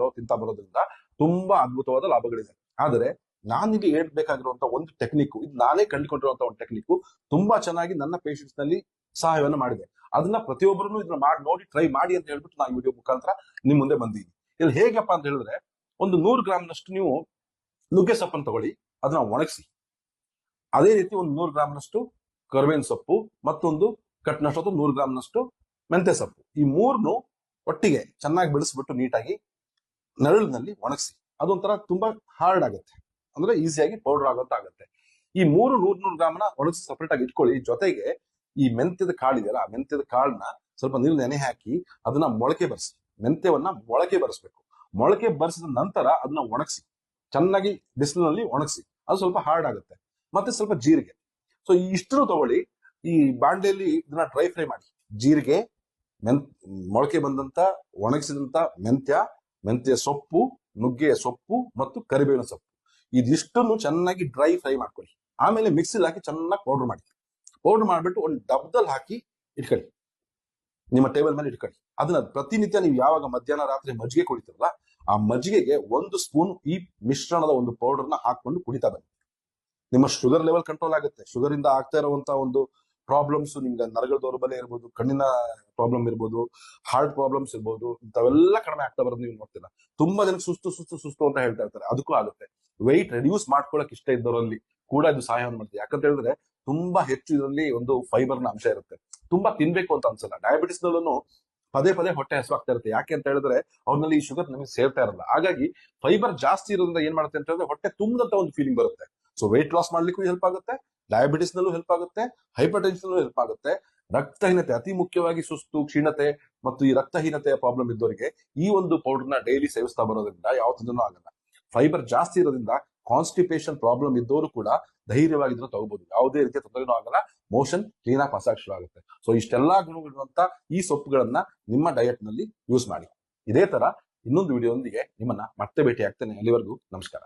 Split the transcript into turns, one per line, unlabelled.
ಮಾಡ್ಕೊಂಡು ತಿಂತಾ ಬರೋದ್ರಿಂದ ತುಂಬಾ ಅದ್ಭುತವಾದ ಲಾಭಗಳಿದೆ. ಆದರೆ ನಾನಿಗೆ ಹೇಳ್ಬೇಕಾಗಿರುವಂತ ಒಂದು ಟೆಕ್ನಿಕ್ ಇದು ನಾನೇ ಕಂಡುಕೊಂಡಿರುವಂತ ಒಂದು ಟೆಕ್ನಿಕ್ ತುಂಬಾ ಚೆನ್ನಾಗಿ ನನ್ನ ಪೇಷಂಟ್ಸ್ನಲ್ಲಿ ಸಹಾಯವನ್ನ ಮಾಡಿದೆ. ಅದನ್ನ ಪ್ರತಿಯೊಬ್ಬರನ್ನು ಇದನ್ನ ಮಾಡಿ, ನೋಡಿ ಟ್ರೈ ಮಾಡಿ ಅಂತ ಹೇಳ್ಬಿಟ್ಟು ನಾನು ವಿಡಿಯೋ ಮುಖಾಂತರ ನಿಮ್ ಮುಂದೆ ಬಂದಿದ್ದೀನಿ. ಇಲ್ಲಿ ಹೇಗಪ್ಪ ಅಂತ ಹೇಳಿದ್ರೆ ಒಂದು ನೂರು ಗ್ರಾಮ್ನಷ್ಟು ನೀವು ನುಗ್ಗೆ ಸೊಪ್ಪನ್ನು ತಗೊಳ್ಳಿ, ಅದನ್ನ ಒಣಗಿಸಿ. ಅದೇ ರೀತಿ ಒಂದು ನೂರು ಗ್ರಾಮ್ನಷ್ಟು ಕರ್ಬೇವಿನ ಸೊಪ್ಪು, ಮತ್ತೊಂದು ಕಟ್ನಷ್ಟು ನೂರು ಗ್ರಾಮ್ನಷ್ಟು ಮೆಂತೆ ಸೊಪ್ಪು. ಈ ಮೂರ್ನು ಒಟ್ಟಿಗೆ ಚೆನ್ನಾಗಿ ಬೆಳೆಸ್ಬಿಟ್ಟು ನೀಟಾಗಿ ನೆರಳಿನಲ್ಲಿ ಒಣಗಿಸಿ. ಅದೊಂಥರ ತುಂಬಾ ಹಾರ್ಡ್ ಆಗುತ್ತೆ. ಅಂದ್ರೆ ಈಸಿಯಾಗಿ ಪೌಡರ್ ಆಗೋಂತ ಆಗುತ್ತೆ ಈ ಮೂರು ನೂರ್ ನೂರು ಗ್ರಾಮ್ನ ಒಣಗಿಸಿ ಸಪ್ರೇಟ್ ಆಗಿ ಇಟ್ಕೊಳ್ಳಿ. ಜೊತೆಗೆ ಈ ಮೆಂತ್ಯದ ಕಾಳಿದೆಯಲ್ಲ ಆ ಮೆಂತ್ಯದ ಕಾಳನ್ನ ಸ್ವಲ್ಪ ನೀರು ನೆನೆ ಹಾಕಿ ಅದನ್ನ ಮೊಳಕೆ ಬರ್ಸಿ. ಮೆಂತ್ಯವನ್ನ ಮೊಳಕೆ ಬರೆಸ್ಬೇಕು. ಮೊಳಕೆ ಬರೆಸಿದ ನಂತರ ಅದನ್ನ ಒಣಗಿಸಿ. ಚೆನ್ನಾಗಿ ಬಿಸಿಲಿನಲ್ಲಿ ಒಣಗಿಸಿ. ಅದು ಸ್ವಲ್ಪ ಹಾರ್ಡ್ ಆಗುತ್ತೆ. ಮತ್ತೆ ಸ್ವಲ್ಪ ಜೀರಿಗೆ. ಸೊ ಇಷ್ಟನ್ನು ತಗೊಳ್ಳಿ. ಈ ಬಾಂಡೆಯಲ್ಲಿ ಇದನ್ನ ಡ್ರೈ ಫ್ರೈ ಮಾಡಿ. ಜೀರಿಗೆ, ಮೆಂತ್, ಮೊಳಕೆ ಬಂದಂತ, ಒಣಗಿಸಿದಂತ ಮೆಂತ್ಯ ಮೆಂತ್ಯ ಸೊಪ್ಪು ನುಗ್ಗೆಯ ಸೊಪ್ಪು ಮತ್ತು ಕರಿಬೇವಿನ ಸೊಪ್ಪು. ಇದಿಷ್ಟನ್ನು ಚೆನ್ನಾಗಿ ಡ್ರೈ ಫ್ರೈ ಮಾಡ್ಕೊಳ್ಳಿ. ಆಮೇಲೆ ಮಿಕ್ಸಿಲ್ ಹಾಕಿ ಚೆನ್ನಾಗಿ ಪೌಡರ್ ಮಾಡಿ. ಪೌಡರ್ ಮಾಡಿಬಿಟ್ಟು ಒಂದು ಡಬ್ದಲ್ಲಿ ಹಾಕಿ ಇಟ್ಕೊಳ್ಳಿ. ನಿಮ್ಮ ಟೇಬಲ್ ಮೇಲೆ ಇಟ್ಕೊಳ್ಳಿ. ಅದನ್ನ ಪ್ರತಿನಿತ್ಯ ನೀವು ಯಾವಾಗ ಮಧ್ಯಾಹ್ನ, ರಾತ್ರಿ ಮಜ್ಜಿಗೆ ಕುಡಿತೀರಲ್ಲ, ಆ ಮಜ್ಜಿಗೆಗೆ ಒಂದು ಸ್ಪೂನ್ ಈ ಮಿಶ್ರಣದ ಒಂದು ಪೌಡರ್ನ ಹಾಕೊಂಡು ಕುಡಿತಾ ಬನ್ನಿ. ನಿಮ್ಮ ಶುಗರ್ ಲೆವೆಲ್ ಕಂಟ್ರೋಲ್ ಆಗುತ್ತೆ. ಶುಗರ್ ಇಂದ ಆಗ್ತಾ ಇರುವಂತಹ ಒಂದು ಪ್ರಾಬ್ಲಮ್ಸ್ ನಿಮ್ಗೆ ನರಗಳ ದೌರ್ಬಲ್ಯ ಇರ್ಬೋದು, ಕಣ್ಣಿನ ಪ್ರಾಬ್ಲಮ್ ಇರ್ಬೋದು ಹಾರ್ಟ್ ಪ್ರಾಬ್ಲಮ್ಸ್ ಇರ್ಬೋದು, ಇಂಥವೆಲ್ಲ ಕಡಿಮೆ ಆಗ್ತಾ ಬರೋದು ನೀವು ನೋಡ್ತೀರಾ? ತುಂಬಾ ಜನಕ್ಕೆ ಸುಸ್ತು ಸುಸ್ತು ಸುಸ್ತು ಅಂತ ಹೇಳ್ತಾ ಇರ್ತಾರೆ. ಅದಕ್ಕೂ ಆಗುತ್ತೆ. ವೆಯ್ಟ್ ರೆಡ್ಯೂಸ್ ಮಾಡ್ಕೊಳಕ್ ಇಷ್ಟ ಇದ್ದವರಲ್ಲಿ ಕೂಡ ಇದು ಸಹಾಯ ಮಾಡುತ್ತೆ ಯಾಕಂತ ಹೇಳಿದ್ರೆ ತುಂಬಾ ಹೆಚ್ಚು ಇದರಲ್ಲಿ ಒಂದು ಫೈಬರ್ನ ಅಂಶ ಇರುತ್ತೆ. ತುಂಬಾ ತಿನ್ಬೇಕು ಅಂತ ಅನ್ಸಲ್ಲ. ಡಯಾಬಿಟಿಸ್ ನಲ್ಲೂ ಪದೇ ಪದೇ ಹೊಟ್ಟೆ ಹಸುವಾಗ್ತಾ ಇರುತ್ತೆ. ಯಾಕೆ ಅಂತ ಹೇಳಿದ್ರೆ ಅವ್ರಲ್ಲಿ ಈ ಶುಗರ್ ನಮಗೆ ಸೇರ್ತಾ ಇರಲ್ಲ. ಹಾಗಾಗಿ ಫೈಬರ್ ಜಾಸ್ತಿ ಇರೋದ್ರಿಂದ ಏನ್ ಮಾಡುತ್ತೆ ಅಂತ ಹೇಳಿದ್ರೆ ಹೊಟ್ಟೆ ತುಂಬದಂತ ಒಂದು ಫೀಲಿಂಗ್ ಬರುತ್ತೆ. ಸೊ ವೆಯ್ಟ್ ಲಾಸ್ ಮಾಡ್ಲಿಕ್ಕೂ ಹೆಲ್ಪ್ ಆಗುತ್ತೆ. ಡಯಾಬಿಟಿಸ್ ನಲ್ಲೂ ಹೆಲ್ಪ್ ಆಗುತ್ತೆ ಹೈಪರ್ ಹೆಲ್ಪ್ ಆಗುತ್ತೆ. ರಕ್ತಹೀನತೆ ಅತಿ ಮುಖ್ಯವಾಗಿ ಸುಸ್ತು, ಕ್ಷೀಣತೆ ಮತ್ತು ಈ ರಕ್ತಹೀನತೆಯ ಪ್ರಾಬ್ಲಮ್ ಇದ್ದವರಿಗೆ ಈ ಒಂದು ಪೌಡರ್ನ ಡೈಲಿ ಸೇವಿಸ್ತಾ ಬರೋದ್ರಿಂದ ಯಾವ ಆಗಲ್ಲ. ಫೈಬರ್ ಜಾಸ್ತಿ ಇರೋದ್ರಿಂದ ಕಾನ್ಸ್ಟಿಪೇಷನ್ ಪ್ರಾಬ್ಲಮ್ ಇದ್ದವರು ಕೂಡ ಧೈರ್ಯವಾಗಿ ಇದನ್ನು ತಗೋಬಹುದು ಯಾವುದೇ ರೀತಿಯ ತೊಂದರೆನೂ ಆಗಲ್ಲ. ಮೋಷನ್ ಕ್ಲೀನ್ ಆಗಿ ಪಾಸ್ ಶುರು ಆಗುತ್ತೆ. ಸೊ ಇಷ್ಟೆಲ್ಲಾ ಗುಣಗಳಿರುವಂತ ಈ ಸೊಪ್ಪುಗಳನ್ನ ನಿಮ್ಮ ಡಯಟ್ನಲ್ಲಿ ಯೂಸ್ ಮಾಡಿ. ಇದೇ ತರ ಇನ್ನೊಂದು ವಿಡಿಯೋದೊಂದಿಗೆ ನಿಮ್ಮನ್ನ ಮತ್ತೆ ಭೇಟಿ ಆಗ್ತೇನೆ ಅಲ್ಲಿವರೆಗೂ ನಮಸ್ಕಾರ.